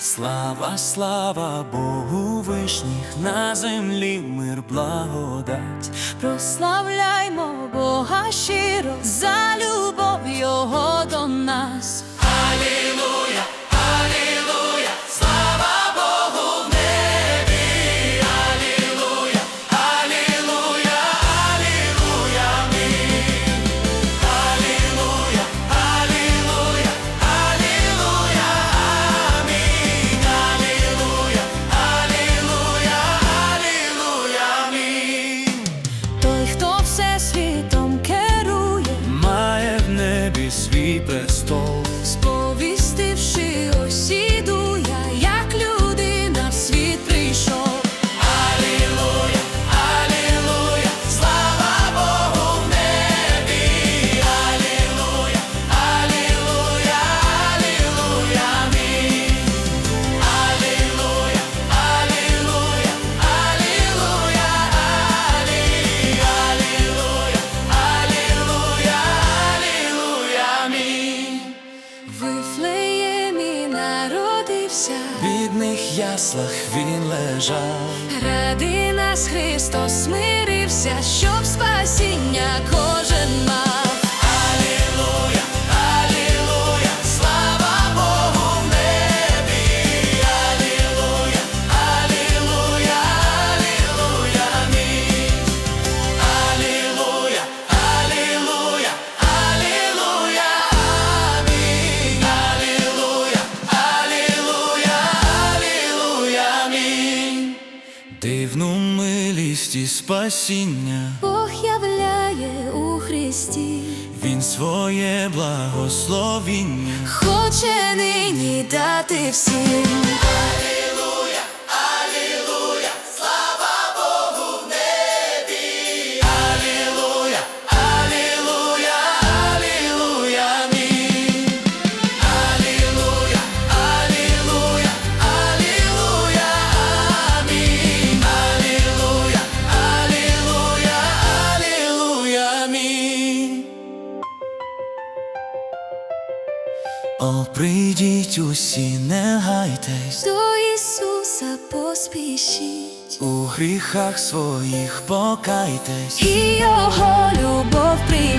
Слава, слава Богу вишніх, на землі мир благодать. Прославляймо Бога щиро за любов свій престол. Бідних яслах він лежав. ради нас Христос смирився, щоб спасіння милість і спасіння. Бог являє у Христі, Він своє благословіння. хоче нині дати всім. О, прийдіть усі, не гайтесь. До Ісуса поспішіть, У гріхах своїх покайтесь, і Його любов прийміть.